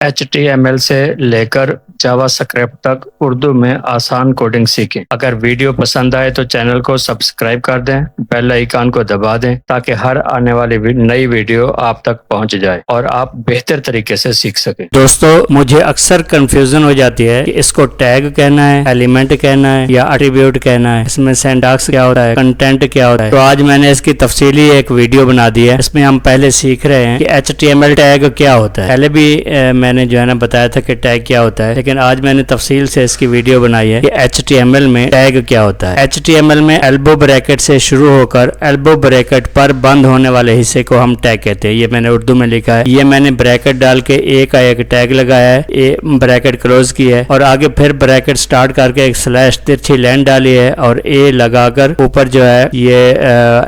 HTML से लेकर जावा script तक उर्दू में आसान कोडिंग सीखें। अगर वीडियो पसंद आए तो चैनल को सब्सक्राइब कर दें बेल आइकन को दबा दें ताकि हर आने वाली नई वीडियो आप तक पहुँच जाए और आप बेहतर तरीके से सीख सकें। दोस्तों मुझे अक्सर कंफ्यूजन हो जाती है कि इसको टैग कहना है एलिमेंट कहना है या एट्रीब्यूट कहना है। इसमें सेंडाक्स क्या होता है कंटेंट क्या होता है? तो आज मैंने इसकी तफसीली एक वीडियो बना दी है। इसमें हम पहले सीख रहे हैं कि एच टैग क्या होता है। पहले भी अ, मैंने जो है ना बताया था कि टैग क्या होता है, लेकिन आज मैंने तफसील से इसकी वीडियो बनाई है कि एच में टैग क्या होता है। एच में एल्बो ब्रैकेट से शुरू होकर एल्बो ब्रैकेट पर बंद होने वाले हिस्से को हम टैग कहते हैं। ये मैंने उर्दू में लिखा है। ये मैंने ब्रैकेट डाल के ए का एक टैग लगाया है। ए ब्रैकेट क्लोज की है और आगे फिर ब्रैकेट स्टार्ट करके एक स्लैश तिरछी लाइन डाली है और ए लगाकर ऊपर जो है ये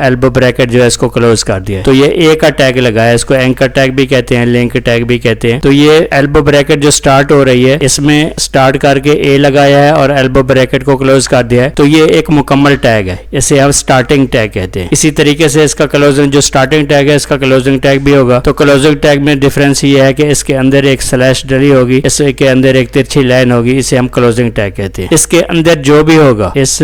एल्बो ब्रैकेट जो है इसको क्लोज कर दिया तो ये ए का टैग लगाया इसको एंकर टैग भी कहते हैं लिंक टैग भी कहते हैं। तो ये एल्बो ब्रैकेट जो स्टार्ट हो रही है, इसमें स्टार्ट करके ए लगाया है और एल्बो ब्रैकेट को क्लोज कर दिया है। तो ये एक मुकम्मल टैग है। इसे हम स्टार्टिंग टैग कहते हैं। इसी तरीके से इसका क्लोजिंग जो स्टार्टिंग टैग है, इसका क्लोजिंग टैग भी होगा। तो क्लोजिंग टैग में डिफरेंस ये है कि इसके अंदर एक स्लैश डली होगी, इसके अंदर एक तिरछी लाइन होगी, इसे हम क्लोजिंग टैग कहते हैं। इसके अंदर जो भी होगा, इस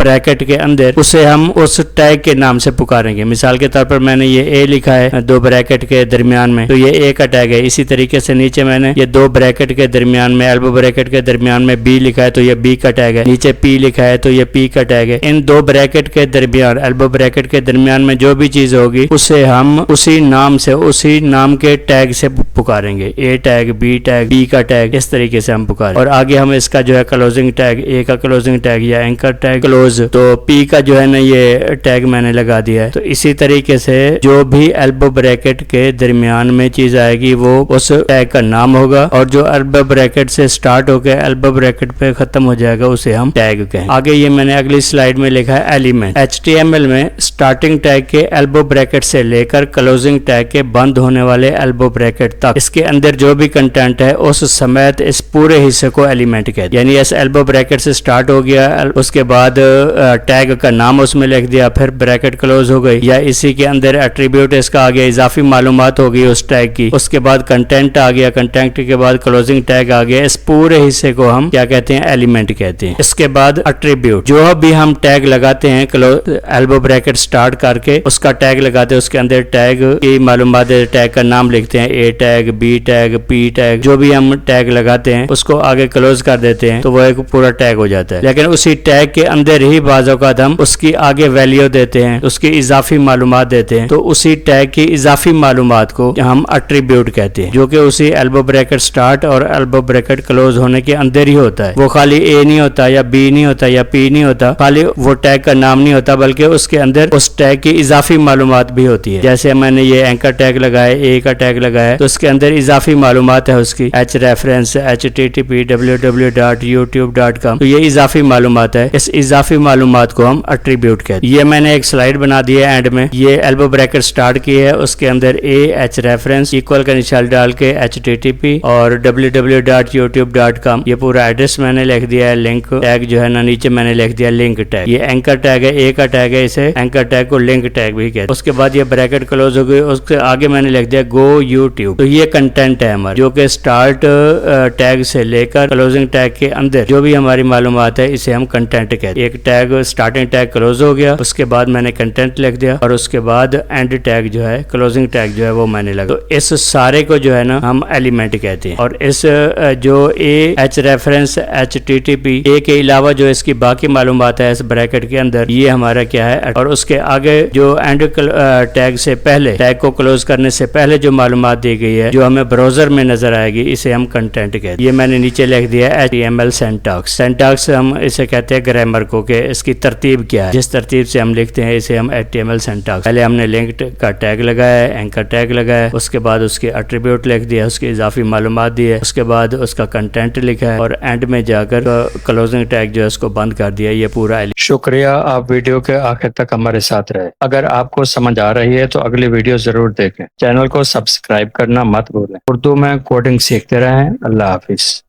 ब्रैकेट के अंदर, उसे हम उस टैग के नाम से पुकारेंगे। मिसाल के तौर पर मैंने ये ए लिखा है, दो ब्रैकेट के दरमियान में तो ये ए का टैग है। इसी तरीके से नीचे मैंने ये दो ब्रैकेट के दरमियान में, एल्बो ब्रैकेट के दरमियान में बी लिखा है तो ये बी का टैग है। नीचे पी लिखा है तो ये पी का टैग है। इन दो ब्रैकेट के दरमियान, एल्बो ब्रैकेट के दरमियान में जो भी चीज़ होगी, उसे हम उसी नाम से, उसी नाम के टैग से पुकारेंगे। A tag B tag B का टैग, इस तरीके से हम पुकारें। और आगे हम इसका जो है क्लोजिंग टैग ए का क्लोजिंग टैग या एंकर टैग क्लोज तो पी का जो है ना ये टैग मैंने लगा दिया है। तो इसी तरीके से जो भी एल्बो ब्रैकेट के दरमियान में चीज़ आएगी, वो उस टैग का नाम होगा और जो एल्बो ब्रैकेट से स्टार्ट होकर एल्बो ब्रैकेट पे खत्म हो जाएगा, उसे हम टैग कहें आगे ये मैंने अगली स्लाइड में लिखा है एलिमेंट। एचटीएमएल में स्टार्टिंग टैग के एल्बो ब्रैकेट से लेकर क्लोजिंग टैग के बंद होने वाले एल्बो ब्रैकेट तक, इसके अंदर जो भी कंटेंट है, उस समेत इस पूरे हिस्से को एलिमेंट कहते यानी इस एल्बो ब्रैकेट से स्टार्ट हो गया उसके बाद टैग का नाम उसमें लिख दिया, फिर ब्रैकेट क्लोज हो गई। या इसी के अंदर एट्रीब्यूट इसका आ गया, इजाफी मालूमात हो गई उस टैग की। उसके बाद कंटेंट आ गया कंटेंट के बाद क्लोजिंग टैग आ गया। इस पूरे हिस्से को हम क्या कहते हैं? एलिमेंट कहते हैं। इसके बाद एट्रीब्यूट जो भी हम टैग लगाते हैं एल्बो ब्रैकेट स्टार्ट करके, उसका टैग लगाते हैं, उसके अंदर टैग की मालूम टैग का नाम लिखते हैं। A tag B tag P tag जो भी हम टैग लगाते हैं, उसको आगे क्लोज कर देते हैं तो वो एक पूरा टैग हो जाता है। लेकिन उसी टैग के अंदर ही बाज़ात हम उसकी आगे वैल्यू देते हैं, उसकी इजाफी मालूम देते हैं। तो उसी टैग की इजाफी मालूम को हम अट्रीब्यूट कहते हैं, जो कि उसी एल्बो ब्रैकेट स्टार्ट और एल्बो ब्रैकेट क्लोज होने के अंदर ही होता है। वो खाली ए नहीं होता या बी नहीं होता या पी नहीं होता, खाली वो टैग का नाम नहीं होता, बल्कि उसके अंदर उस टैग की इजाफी मालूम भी होती है। जैसे मैंने ये एंकर टैग लगाया ए का टैग लगाया तो उसके अंदर इजाफी मालूम है उसकी। H reference H T T P W W dot YouTube dot com तो ये इजाफी मालूम है। इस इजाफी मालूम को हम अट्रीब्यूट कहते हैं। ये मैंने एक स्लाइड बना दी है एंड में। ये एल्बो ब्रैकेट स्टार्ट की है, उसके अंदर ए एच रेफरेंस इक्वल का निशान डाल के एच टी टी पी और W W dot YouTube dot com ये पूरा एड्रेस मैंने लिख दिया है लिंक टैग जो है ना, नीचे मैंने लिख दिया लिंक टैग ये एंकर टैग है ए का टैग है इसे एंकर टैग को लिंक टैग भी कहते हैं। उसके बाद ये ब्रैकेट क्लोज हो गई, उसके आगे मैंने लिख दिया गो यूट्यूब तो ये कंटेंट है हमारा, जो कि स्टार्ट टैग से लेकर क्लोजिंग टैग के अंदर, जो भी हमारी मालूम है, इसे हम कंटेंट कहते हैं। एक टैग स्टार्टिंग टैग क्लोज हो गया, उसके बाद मैंने कंटेंट लिख दिया, और उसके बाद एंड टैग जो है क्लोजिंग टैग जो है, वो मैंने लगा। तो इस सारे को जो है ना हम एलिमेंट कहते हैं। और इस जो A, H reference, H T T P, A के अलावा जो इसकी बाकी मालूम है, इस ब्रैकेट के अंदर, ये हमारा क्या है? और उसके आगे जो एंड टैग से पहले, टैग को क्लोज करने से पहले जो मालूम दी गई है, जो हमें ब्राउज़र में नज़र आएगी, इसे हम कंटेंट कहते हैं। ये मैंने नीचे लिख दिया H M L syntax syntax हम इसे कहते हैं ग्रामर को के इसकी तरतीब क्या है। जिस तरतीब से हम लिखते हैं, इसे हम H T M L syntax पहले हमने लिंक का टैग लगाया एंकर टैग लगाया उसके बाद उसके अट्रीब्यूट लिख दिया उसकी इजाफी मालूम दी है। उसके बाद उसका कंटेंट लिखा है और एंड में जाकर क्लोजिंग टैग जो है उसको बंद कर दिया ये पूरा शुक्रिया, आप वीडियो के आखिर तक हमारे साथ रहे। अगर आपको समझ आ रही है तो अगली वीडियो ज़रूर देखें। चैनल को सब्सक्राइब करना मत भूलें। उर्दू में कोडिंग सीखते रहें। अल्लाह हाफिज।